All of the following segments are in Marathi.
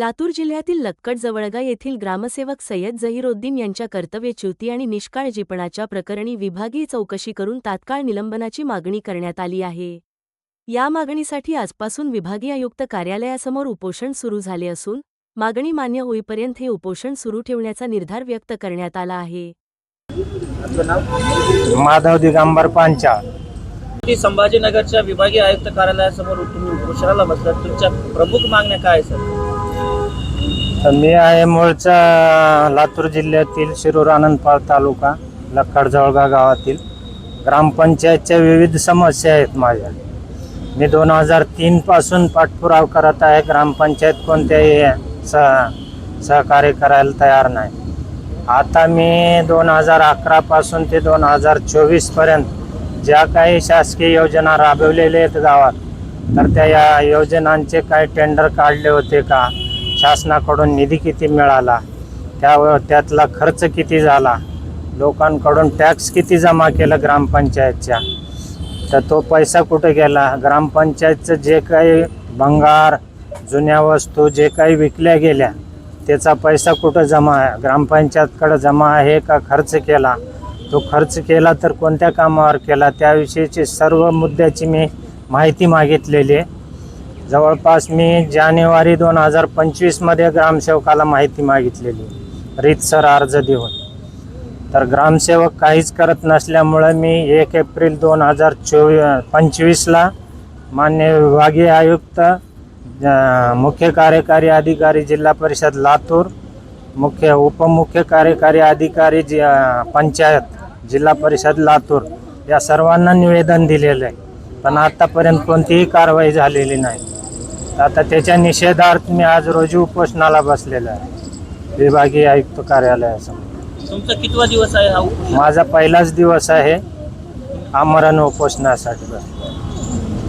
लातूर जिल्ह्यातील लक्कड जवळगा येथील ग्रामसेवक सय्यद झहीरोद्दीन यांच्या कर्तव्यच्युती आणि निष्काळजीपणाच्या प्रकरणी विभागीय चौकशी करून तात्काळ निलंबनाची मागणी करण्यात आली आहे. या मागणीसाठी आजपासून विभागीय आयुक्त कार्यालयासमोर उपोषण सुरू झाले असून मागणी मान्य होईपर्यंत हे उपोषण सुरू ठेवण्याचा निर्धार व्यक्त करण्यात आला आहे. माधव दिगंबर पांचाळ ती संभाजीनगरच्या विभागीय आयुक्त कार्यालयासमोर तुम्ही उपोषणाला बसलात. तुमच्या प्रमुख मागण्या काय आहेत, सर? मी आहे मूळचा लातूर जिल्ह्यातील शिरूर आनंदपाळ तालुका लखाडजवळगा गावातील. ग्रामपंचायतच्या विविध समस्या आहेत माझ्या. मी दोन हजार तीनपासून पाठपुराव पाठपुरावा करत आहे. ग्रामपंचायत कोणत्याही सह सहकार्य करायला तयार नाही. आता मी दोन हजार अकरापासून ते दोन हजार चोवीसपर्यंत ज्या काही शासकीय योजना राबवलेल्या आहेत गावात तर त्या या योजनांचे काही टेंडर काढले होते का? शासनाकडून निधी किती मिळाला त्या त्यातला खर्च किती झाला लोकांकडून टॅक्स किती जमा केलं ग्रामपंचायतच्या तर तो पैसा कुठे गेला? ग्रामपंचायतचं जे काही भंगार जुन्या वस्तू जे काही विकल्या गेल्या त्याचा पैसा कुठं जमा आहे? ग्रामपंचायतकडं जमा आहे का खर्च केला? तो खर्च केला तर कोणत्या कामावर केला? त्याविषयीची सर्व मुद्द्याची मी माहिती मागितलेली आहे. जवळपास मी जानेवारी दोन हजार पंचवीसमध्ये ग्रामसेवकाला माहिती मागितलेली. रीतसर अर्ज देऊन. तर ग्रामसेवक काहीच करत नसल्यामुळं मी एक एप्रिल दोन हजार चोवी पंचवीसला मान्य विभागीय आयुक्त मुख्य कार्यकारी अधिकारी जिल्हा परिषद लातूर मुख्य उपमुख्य कार्यकारी अधिकारी जि पंचायत जिल्हा परिषद लातूर या सर्वांना निवेदन दिलेलं आहे. पण आत्तापर्यंत कोणतीही कारवाई झालेली नाही. आता त्याच्या निषेधार्थ मी आज रोजी उपोषणाला बसलेलो आहे. विभागीय आयुक्त कार्यालयासमोर. तुमचा कितवा दिवस आहे हा उपोषण? माझा पहिलाच दिवस आहे आमरण उपोषणासाठी बस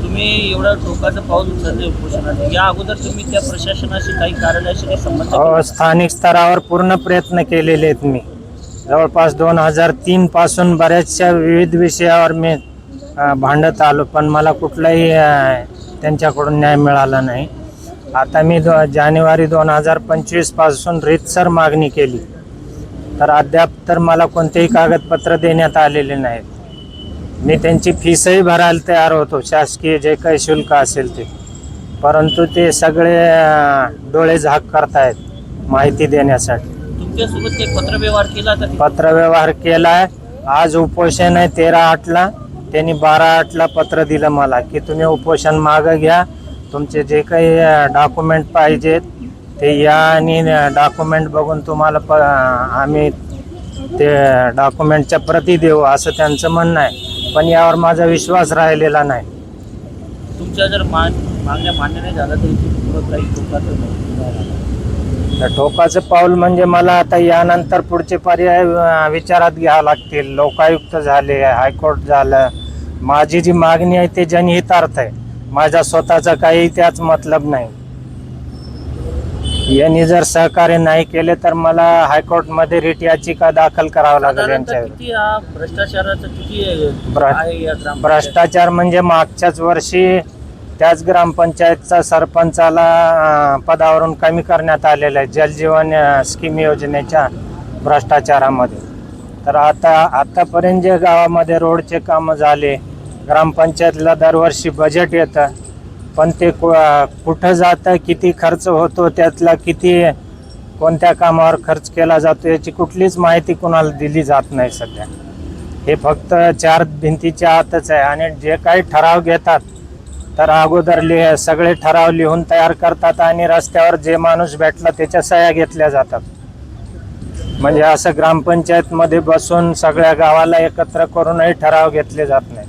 तुम्ही एवढं टोकाचं पाऊल उचलले उपोषणाचे. या अगोदर तुम्ही त्या प्रशासनाशी काही कार्यालयाशी काही संबंध हो केला? स्थानिक स्तरावर पूर्ण प्रयत्न केलेले आहेत मी. जवळपास दोन हजार तीन पासून बऱ्याचशा विविध विषयावर मी अ, भांडत आलो पण मला कुठलाही अ, त्यांच्याकडून न्याय मिळाला नाही. आता मी दो जानेवारी दोन हजार पंचवीसपासून रीतसर मागणी केली. तर अद्याप तर मला कोणतेही कागदपत्र देण्यात आलेले नाहीत. मी त्यांची फीसही भरायला तयार होतो शासकीय जे काही शुल्क असेल ते. परंतु ते सगळे डोळे झाक करतायत माहिती देण्यासाठी. तुमच्यासोबत पत्रव्यवहार केला पत्रव्यवहार केलाय. आज उपोषण आहे तेरा आठला. त्यांनी बारा आठला पत्र दिलं मला की तुम्ही उपोषण मागं घ्या. तुमचे जे काही डॉक्युमेंट पाहिजेत ते या आणि डॉक्युमेंट बघून तुम्हाला प आम्ही ते डॉक्युमेंटच्या प्रती देऊ असं त्यांचं म्हणणं आहे. पण यावर माझा विश्वास राहिलेला नाही. तुमच्या जर मान मागण्या मान्य नाही झाल्या तर टोकाचं पाऊल म्हणजे मला आता यानंतर पुढचे पर्याय विचारात घ्यावे लागतील. लोकायुक्त झाले हायकोर्ट झालं माझी जी मागणी आहे ते जनहितार्थ आहे माझा स्वतःचा काही त्याच मतलब नाही. यांनी जर सहकार्य नाही केले तर मला हायकोर्टमध्ये रिट याचिका दाखल करावं लागेल यांच्यावर? भ्रष्टाचार म्हणजे मागच्याच वर्षी त्याच ग्रामपंचायतचा सरपंचाला पदावरून कमी करण्यात आलेलं आहे जलजीवन स्कीम योजनेच्या भ्रष्टाचारामध्ये. तर आता आतापर्यंत जे गावामध्ये रोडचे कामं झाले ग्रामपंचायतला दरवर्षी बजेट येतं. पण ते कु- कुठं जातं किती खर्च होतो त्यातला किती कोणत्या कामावर खर्च केला जातो याची कुठलीच माहिती कोणाला दिली जात नाही सध्या. हे फक्त चार भिंतीच्या आतच आहे. आणि जे काही ठराव घेतात तर अगोदर लिह सगळे ठराव लिहून तयार करतात आणि रस्त्यावर जे माणूस भेटला त्याच्या सह्या घेतल्या जातात. म्हणजे असं ग्रामपंचायतमध्ये बसून सगळ्या गावाला एकत्र करूनही ठराव घेतले जात नाही.